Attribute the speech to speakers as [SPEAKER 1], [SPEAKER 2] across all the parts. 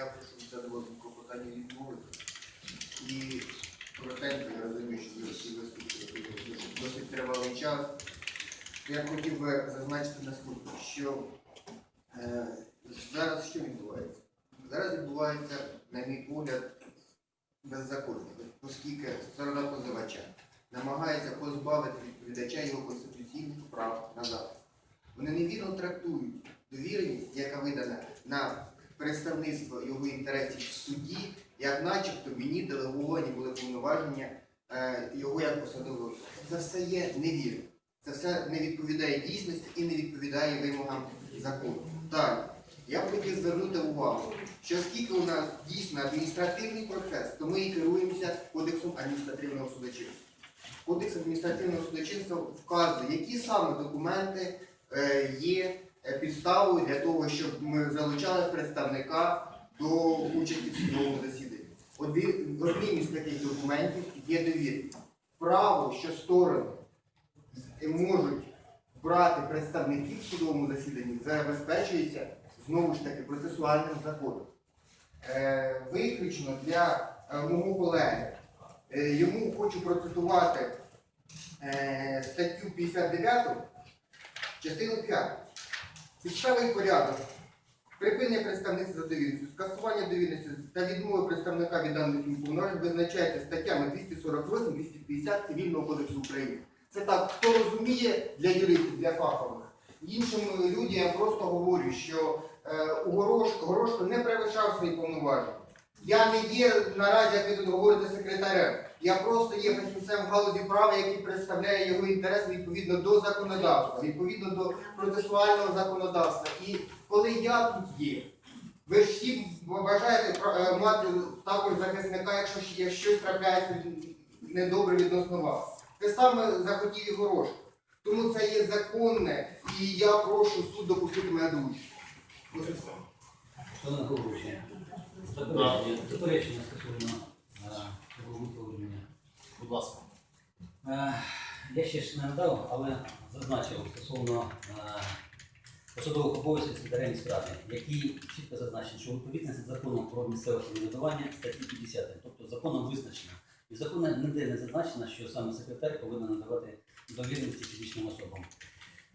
[SPEAKER 1] Я прошу це доводити клопотання відмовити. І коротенько, я розумію, що ви виступили досить- тривалий час. Я хотів би зазначити наступне, що е, зараз що відбувається? Зараз відбувається, на мій погляд, беззаконня, оскільки сторона позивача намагається позбавити відповідача його конституційних прав на захист. Вони невірно трактують довіреність, яка видана на представництво його інтересів в суді, як начебто мені делеговані були повноваження е, його як посадового. Це все є невірно. Це все не відповідає дійсності і не відповідає вимогам закону. Так, я б хотів звернути увагу, що оскільки у нас дійсно адміністративний процес, то ми і керуємося кодексом адміністративного судочинства. Кодекс адміністративного судочинства вказує, які саме документи е, є підставою для того, щоб ми залучали представника до участі в судовому засіданні. Одним із таких документів є довірність. Право, що сторони можуть брати представників в судовому засіданні, забезпечується знову ж таки процесуальним законом. Е, виключно для е, мого колеги. Е, йому хочу процитувати е, статтю 59, частину 5. Підставий порядок. Припинення представництва за довірністю, скасування довірності та відмови представника від даних повноважень визначається статтями 248-250 Цивільного кодексу України. Це так, хто розуміє для юристів, для фахових. Іншим людям я просто говорю, що е, у Горошко, Горошко не перевищав свої повноваження. Я не є наразі, як ви тут говорите, секретарем. Я просто є фахівцем галузі права, який представляє його інтереси відповідно до законодавства, відповідно до процесуального законодавства. І коли я тут є, ви ж всі бажаєте е, мати також захисника, якщо щось трапляється недобре відносно вас. Те саме захотів і Горошко. Тому це є законне, і я прошу суд допустити мене до участі. Ось і все.
[SPEAKER 2] Заперечення, стосовно е, цього.
[SPEAKER 3] Будь ласка.
[SPEAKER 2] Е, Я ще ж не надав, але зазначив стосовно е, посадових обов'язків секретаря міськради, які чітко зазначені, що відповідність законом про місцеве самоврядування статті 50, тобто законом визначено. І законом ніде не зазначено, що саме секретар повинен надавати довіреності фізичним особам.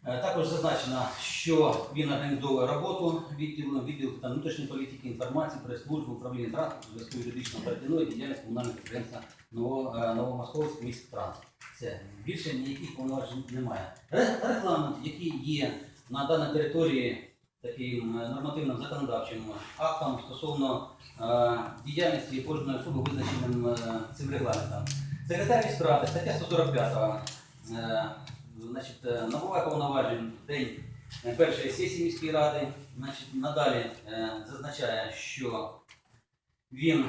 [SPEAKER 2] Е, Також зазначено, що він організовує роботу відділу, відділу та внутрішньої політики, інформації, прес-служби, управління транспорту, зв'язку юридичного передіної діяльність комунального підприємства е, Новомосковський міськтранс. Все. Більше ніяких повноважень немає. Регламент, який є на даній території таким е, нормативним законодавчим актом стосовно діяльності кожної особи, визначеним цим регламентом. Секретар міськради, стаття 145 е, значить, е, набуває повноважень день е, першої сесії міської ради. Значить, надалі е, зазначає, що він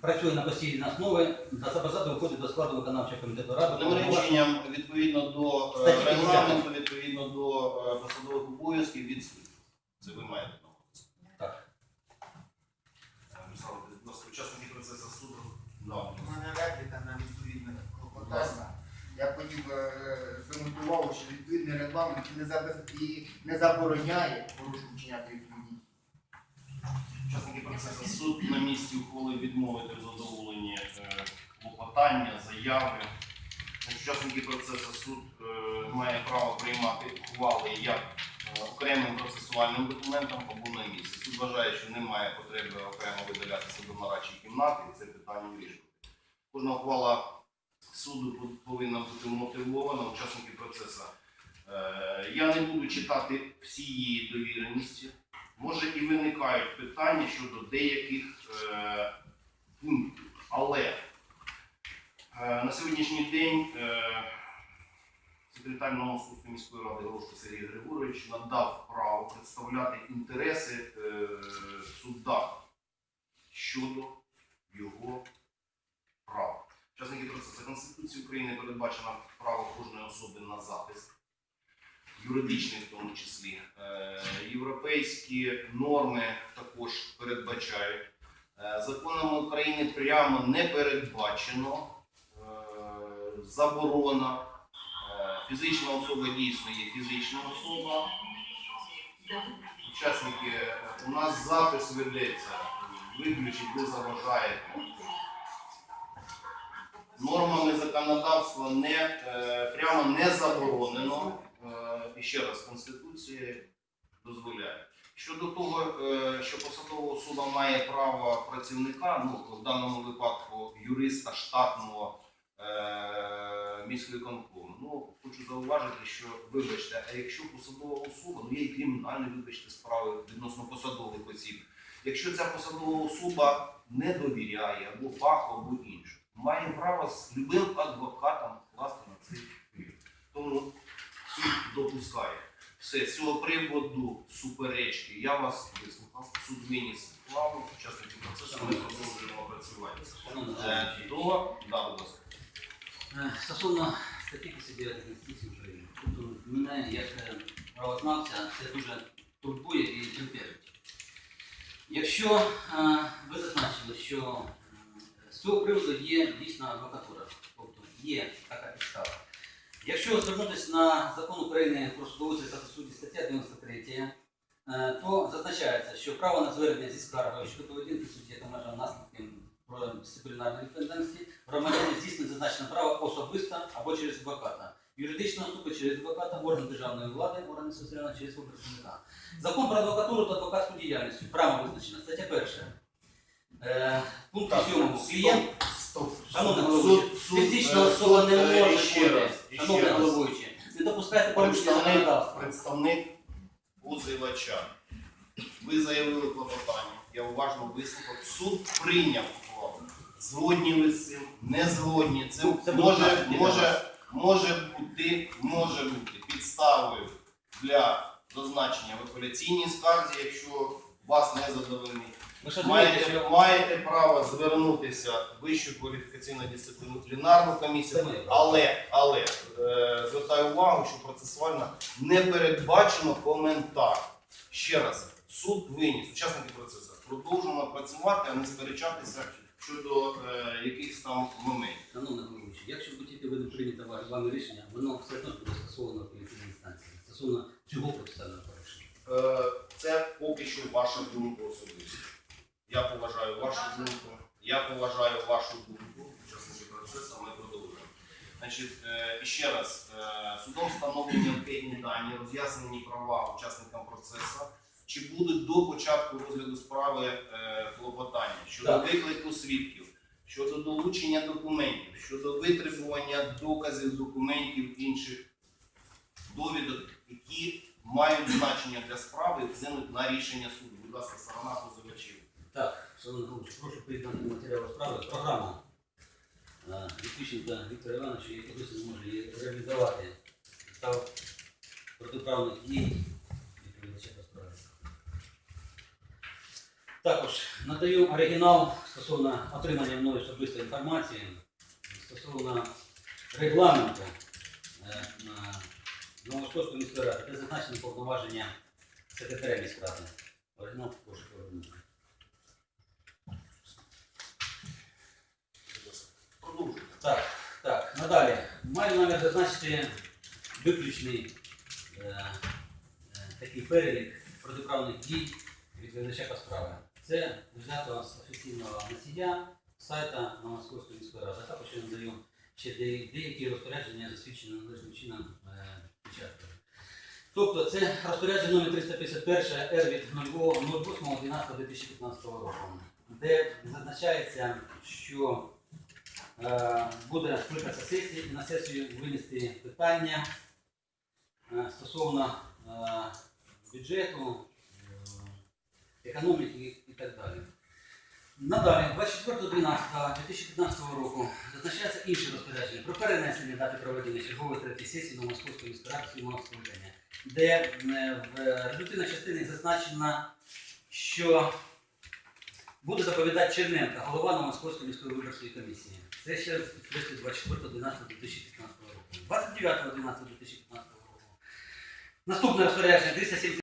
[SPEAKER 2] працює на постійній основі та записати виходить до складу виконавчого комітету ради.
[SPEAKER 3] Реченням, відповідно до
[SPEAKER 2] Статті 50.
[SPEAKER 3] регламенту, відповідно до посадових обов'язків від суду. Це ви маєте на увазі.
[SPEAKER 2] Так.
[SPEAKER 3] Мирослав, будь ласка, учасники процесу суду. Да.
[SPEAKER 1] У мене репліка на відповідне клопотання. Я хотів звернути увагу, що відповідний регламент не, і не забороняє порушення вчиняти відповідні.
[SPEAKER 3] Учасники процесу суд на місці ухвалив відмовити в задоволенні е, клопотання, заяви. Учасники процесу суд е, має право приймати ухвали як е, окремим процесуальним документом або на місці. Суд вважає, що немає потреби окремо видалятися до нарадчої кімнати і це питання вирішувати. Кожна ухвала суду повинна бути мотивована, учасники процесу. Е, Я не буду читати всі її довіреності. Може і виникають питання щодо деяких е, пунктів. Але е, на сьогоднішній день секретар Новомосковської міської ради Горошко Сергій Григорович надав право представляти інтереси суда щодо його. Конституції України передбачено право кожної особи на захист юридичний в тому числі. Е, Європейські норми також передбачають. Е, Законами України прямо не передбачено е, заборона. Фізична особа дійсно є фізична особа. Учасники, у нас запис ведеться. Виключіть, ви заважаєте. Нормами законодавства не, е, прямо не заборонено. Е, і ще раз, Конституція дозволяє. Щодо того, е, що посадова особа має право працівника, ну в даному випадку юриста штатного е, міськвиконкому, ну хочу зауважити, що вибачте, а якщо посадова особа, ну є і кримінальні, вибачте, справи відносно посадових осіб. Якщо ця посадова особа не довіряє або фаху, або інше, має право з любим адвокатом вкласти на цей вірш. Тому суд допускає. Все, з цього приводу суперечки. Я вас вислухав, суд виніс плаву, учасники процесу, ми продовжуємо працювати. Е, До, да, будь ласка.
[SPEAKER 2] Е, Стосовно статті 59 Конституції України, тобто мене як е, правознавця це дуже турбує і бентежить. Якщо е, ви зазначили, що цього приводу є дійсно адвокатура, тобто є така підстава. Якщо звернутися на закон України про судовий статус судді стаття 93, е, то зазначається, що право на звернення зі скаргою щодо поведінки судді та межа наслідків про дисциплінарної відповідальності громадянин здійснює зазначене право особисто або через адвоката. Юридична особа через адвоката, орган державної влади, органи соціальної через представника. Закон про адвокатуру та адвокатську діяльність. Право визначено. Стаття перша. Е, пункт
[SPEAKER 3] Так,
[SPEAKER 2] 7. Клієнт,
[SPEAKER 3] Стоп.
[SPEAKER 2] шановний головуючий,
[SPEAKER 3] суд,
[SPEAKER 2] фізична
[SPEAKER 3] е,
[SPEAKER 2] особа
[SPEAKER 3] суд,
[SPEAKER 2] не
[SPEAKER 3] е,
[SPEAKER 2] може
[SPEAKER 3] ще
[SPEAKER 2] бути.
[SPEAKER 3] раз, і
[SPEAKER 2] Шановний
[SPEAKER 3] раз.
[SPEAKER 2] головуючий, не допускайте порушення
[SPEAKER 3] Представник,
[SPEAKER 2] законодавства.
[SPEAKER 3] представник позивача. Ви заявили клопотання. Я уважно вислухав. Суд прийняв ухвалу. Згодні ви з цим, не згодні. Це,
[SPEAKER 2] Це буде
[SPEAKER 3] може, може, може бути, може бути підставою для зазначення в апеляційній скарзі, якщо вас не задовольнить. Маєте, маєте право звернутися в Вищу кваліфікаційну дисциплінарну комісію, але, але е, звертаю увагу, що процесуально не передбачено коментар. Ще раз, суд виніс, учасники процесу, продовжуємо працювати, а не сперечатися щодо е, якихось там моментів.
[SPEAKER 2] Шановний головуючий, якщо буде тільки буде прийнято ва- вами рішення, воно все одно буде скасовано в інстанції стосовно цього процесуального порушення.
[SPEAKER 3] Е, це поки що ваша думка особиста. Я поважаю вашу думку, я поважаю вашу думку, учасники процесу, ми продовжуємо. Значить, е, і ще раз, е, судом встановлені анкетні дані, роз'яснені права учасникам процесу. Чи будуть до початку розгляду справи клопотання щодо
[SPEAKER 2] Так.
[SPEAKER 3] виклику свідків, щодо долучення документів, щодо витребування доказів, документів інших довідок, мають значення для справи і вплинуть на рішення суду. Будь ласка, сторона позивачів.
[SPEAKER 2] Так, шановний головуючий, прошу приєднати до матеріалу справи. Програма е, Вітвіщенка Віктора Івановича, який досі не може реалізувати, став протиправних дій відповідача по справі. Також надаю оригінал стосовно отримання мною особистої інформації стосовно регламенту е, на Новоштовської міської ради, де зазначені повноваження секретаря міськради. Оригінал прошу повернути.
[SPEAKER 3] Продовжуйте.
[SPEAKER 2] Так, так, надалі. Маю намір зазначити виключний е, е, такий перелік протиправних дій відповідача по справі. Це взято з офіційного носія сайта Московської міської ради. Також я надаю ще де- деякі розпорядження засвідчені належним чином е. Тобто це розпорядження номер 351 R від 08.12.2015 року, де зазначається, що Е, буде скликатися сесія і на сесію винести питання е, стосовно е, бюджету, е, економіки і так далі. Надалі, 24.12.2015 року зазначається інше розпорядження про перенесення дати проведення чергової третьої сесії на Московської міської ради сьомого де е, в результативній частині зазначено, що буде доповідати Черненко, голова Новомосковської міської виборчої комісії. Це ще 24.12.2015 року. 29.12.2015 року. Наступне розпорядження 370